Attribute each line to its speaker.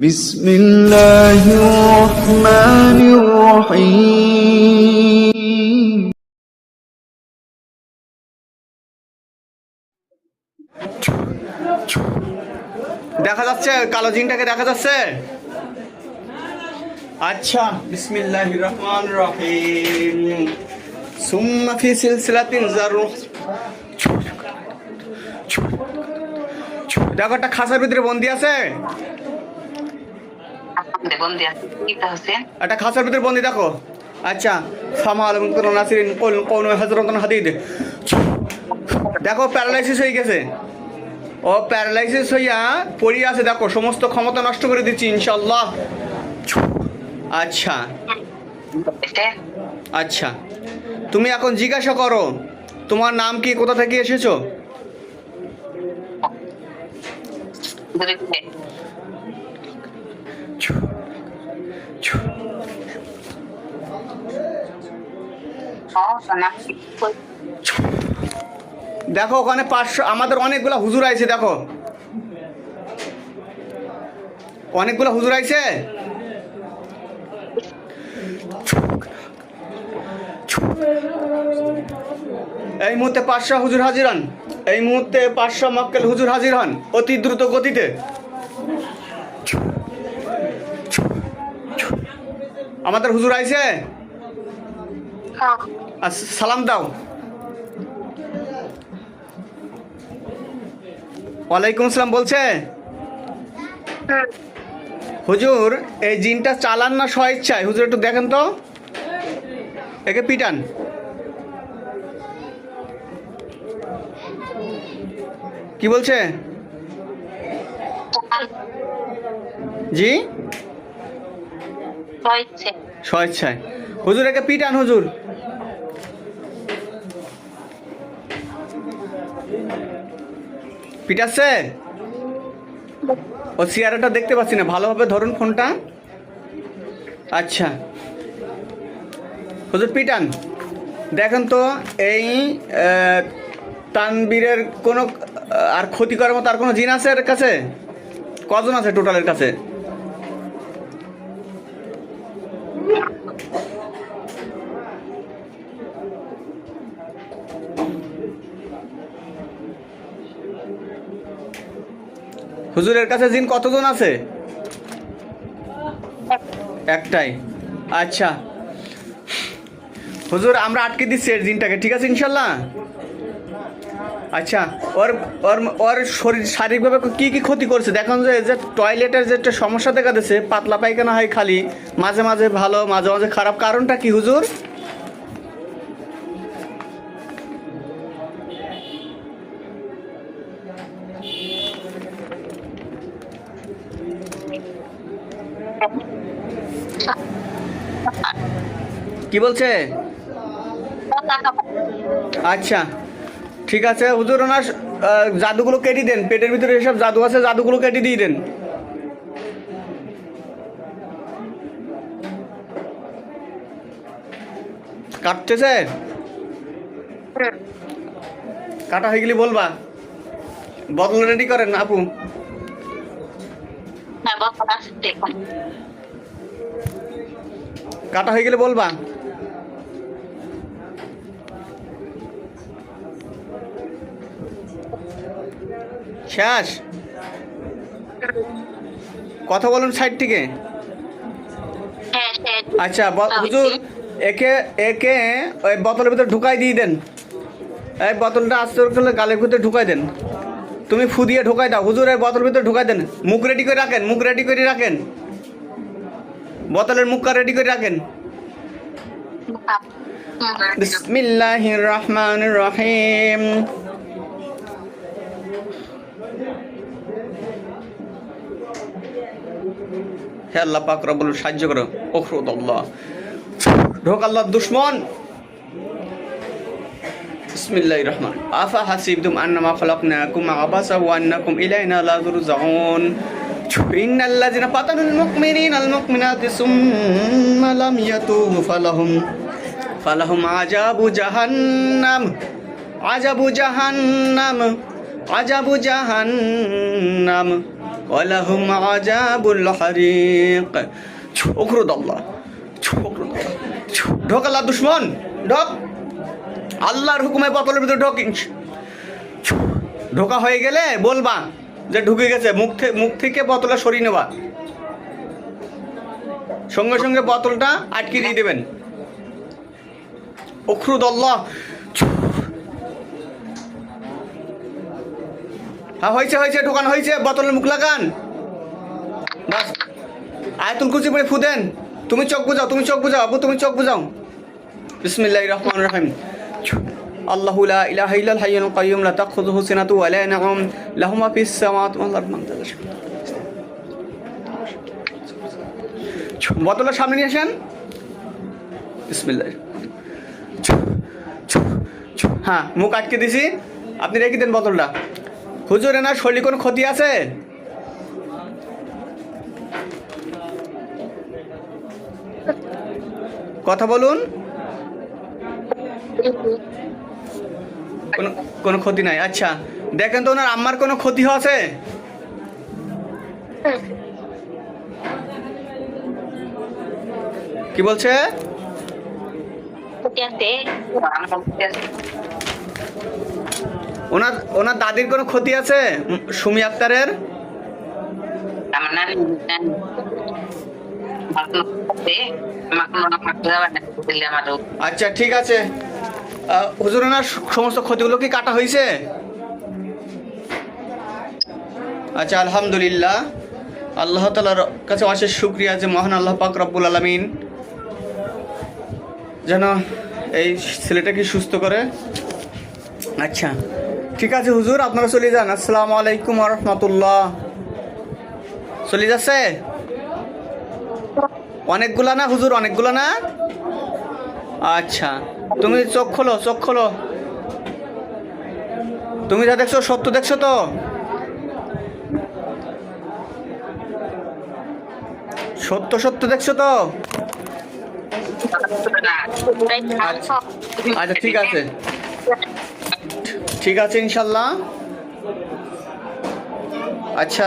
Speaker 1: بسم الله الرحمن الرحيم
Speaker 2: দেখা যাচ্ছে কালো জিনটাকে দেখা যাচ্ছে আচ্ছা বিসমিল্লাহ রহমান রহিম সুম্মা ফি সিলসিলাতিন জারু দেখো একটা খাসার ভিতরে বন্দি আছে একটা খাসার ভিতরে বন্দি দেখো। আচ্ছা সামা আলম কোন নাসিরিন কোন কোন হজরতন হাদিদ। দেখো প্যারালাইসিস হয়ে গেছে। ও প্যারালাইসিস হইয়া পড়িয়ে আছে দেখো সমস্ত ক্ষমতা নষ্ট করে দিচ্ছি ইনশাল্লাহ আচ্ছা। আচ্ছা। তুমি এখন জিজ্ঞাসা করো তোমার নাম কি কোথা থেকে এসেছ
Speaker 3: দূরে না
Speaker 2: দেখো ওখানে পাঁচশো আমাদের অনেকগুলো হুজুর আইছে, দেখো। অনেকগুলো হুজুর আইছে? এই মুহূর্তে পাঁচশো হুজুর হাজির হন। এই মুহূর্তে পাঁচশো মক্কেল হুজুর হাজির হন অতি দ্রুত গতিতে। আমাদের হুজুর আইছে? আর সালাম দাও। ওয়ালাইকুম আসসালাম বলছে? হুজুর এই জিনটা চালান না স্ব ইচ্ছায়? হুজুর একটু দেখেন তো। একে পিটান। কি বলছে? জি?
Speaker 3: হয়েছে
Speaker 2: ইচ্ছায়। হুজুর একে পিটান হুজুর। পিটাচ্ছে ও চেয়ারটা দেখতে পাচ্ছি না, ভালোভাবে ধরুন ফোনটা। আচ্ছা। হুজুর, পিটান। দেখেন তো, এই তানবীরের কোনো আর ক্ষতি করার মতো আর কোনো জিন আছে এর কাছে? কজন আছে টোটালের কাছে? হুজুরের কাছে জিন কতজন আছে? একটাই। আচ্ছা। হুজুর, আমরা আটকে দিচ্ছি এর জিনটাকে, ঠিক আছে ইনশাল্লাহ? আচ্ছা ওর ওর ওর শরীর শারীরিকভাবে কি কি ক্ষতি করছে? দেখুন যে যে টয়লেটের যে একটা সমস্যা দেখা দিচ্ছে, পাতলা পায়খানা হয় খালি, মাঝে মাঝে ভালো, মাঝে মাঝে খারাপ। কারণটা কি, হুজুর? কি বলছে? আচ্ছা ঠিক আছে, হুজুর, ওনার জাদুগুলো কেটে দেন, পেটের ভিতরে এসব জাদু আছে, জাদুগুলো কেটে দিয়ে দেন। কাটতেছে? কাটা হয়ে গেলে বলবা। বদল রেডি করেন, আপু।
Speaker 3: হ্যাঁ দেখুন
Speaker 2: কাটা হয়ে গেলে বলবা? শেষ। কথা বলুন সাইড থেকে। আচ্ছা ব- হুজুর একে একে ওই বোতলের ভিতরে ঢুকাই দিয়ে দেন। এই বোতলটা আস্তে করে গালের ভিতরে ঢুকাই দেন। তুমি ফু দিয়ে ঢুকাই দাও। হুজুর এই বোতলের ভিতরে ঢুকাই দেন। মুখ রেডি করে রাখেন মুখ রেডি করে রাখেন। বোতলের মুখটা রেডি করে রাখেন। বিসমিল্লাহির রহমানির রহিম হে আল্লাহ পাক রব্বুল সাহায্য করো। ওখরুদ আল্লাহ ঢোক দুশ্মন। বিসমিল্লাহির রহমান আফা হাসিবতুম আন্নামা খালাকনাকুম আবাসা ওয়া আন্নাকুম ইলাইনা লা তুরজাউন। ইন্নাল লাযিনা ফাতানুল মুমিনিনা আল মুমিনাতি সুম্মা লাম ইয়াতুবু ফালাহুম ফালাহুম আজাবু জাহান্নাম আজাবু জাহান্নাম আজাবু জাহান্নাম ولهم عذاب الحريق اخرج الله اخرج الله ঢোক আল্লাহ দুশ্মন ঢোক আল্লাহর হুকুমে বোতলের ভিতরে ঢোক ঢোকা হয়ে গেলে বলবা যে ঢুকে গেছে, মুখ থেকে মুখ থেকে বোতলটা সরিয়ে নেওয়া। সঙ্গে সঙ্গে বোতলটা আটকে দিয়ে দেবেন। অখরুদ আল্লাহ হ্যাঁ হয়েছে হয়েছে, ঢোকানো, হয়েছে, বোতলের মুখ লাগান। বাস। আয়াতুল কুচি পরে ফুদেন তুমি চোখ বুঝাও, তুমি চোখ বুঝাও, আবু, তুমি চোখ বুঝাও। বিসমিল্লাহির রহমানির রহিম। আল্লাহু লা ইলাহা ইল্লাল হাইয়ুল কাইয়্যুম, লা তাখুযুহু সিনাতু ওয়া লা নাওম, লাহু মা ফিস সামাওয়াতি ওয়াল আরদি। মান। বোতলের সামনে। নিয়ে আসেন। বিসমিল্লাহ। হ্যাঁ মুখ আটকে দিছি। আপনি রেখে দেন বোতলটা হুজুর, এনার শরীর কোনো ক্ষতি আছে? কথা বলুন। কোনো কোনো ক্ষতি নাই। আচ্ছা দেখেন তো ওনার আম্মার কোনো ক্ষতি আছে? কি বলছে? ওনার ওনার দাদির কোনো ক্ষতি আছে? সুমি আক্তারের? আচ্ছা ঠিক আছে। আহ, হুজুর ওনার স- সমস্ত ক্ষতিগুলো কি কাটা হয়েছে? আচ্ছা আলহামদুলিল্লাহ। আল্লাহ তালার কাছে অশেষ শুক্রিয়া যে মহান আল্লাহ পাক রব্বুল আলমিন যেন এই ছেলেটাকে সুস্থ করে। আচ্ছা ঠিক আছে হুজুর আপনারা চলে যান। আসসালামু আলাইকুম রহমতুল্লাহ। চলে যাচ্ছে? অনেকগুলা না হুজুর অনেকগুলা না? আচ্ছা। তুমি চোখ খোলো চোখ খোলো। তুমি যা দেখছ সত্য দেখছ তো? সত্য সত্য দেখছ তো? আচ্ছা আচ্ছা ঠিক আছে। ঠিক আছে, ইনশাল্লাহ। আচ্ছা।